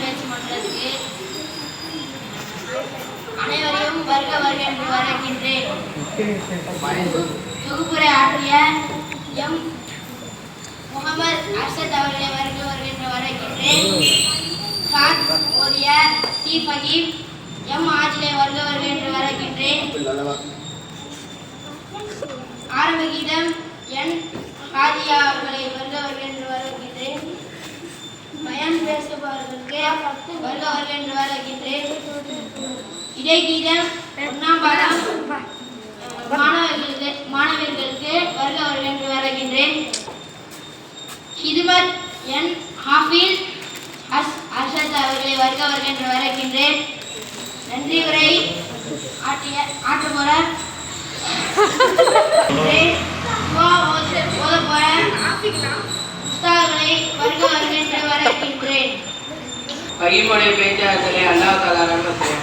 பேச்சு மன்றத்துக்கு அனைவரையும் வருக வருக என்று வரவேற்கின்றேன். தொகுப்புரை ஆற்றிய எம். முகமது அர்ஷத் அவர்களை வருக வருக என்று வரவேற்கின்றேன். கான் ஓதிய டி. ஃபகீம் எம் ஆஜிலை வருக வருக என்று வரவேற்கின்றேன் ஆரம்ப கீதம் என் ஹாதியா அவர்களை வருக என்று வரவேற்கின்றேன் பயம் பேசுபவர்களுக்கு வருகவர்கள் என்று வரவேற்கின்றேன் இடைகீதம் ஒன்றாம் பாடம் மாணவர்களுக்கு மாணவர்களுக்கு வருகவர்கள் என்று வரவேற்கின்றேன் ஹிதுமத் என் ஹாஃபில் ஹஸ் அர்ஷத் அவர்களை வருகவர்கள் என்று வரவேற்கின்றேன் நன்றி உரை ஆற்றிய ஆற்றுபவர் வருக என்று வரவேற்கின்றேன் பகிமுடைய பேச்சாளர்களை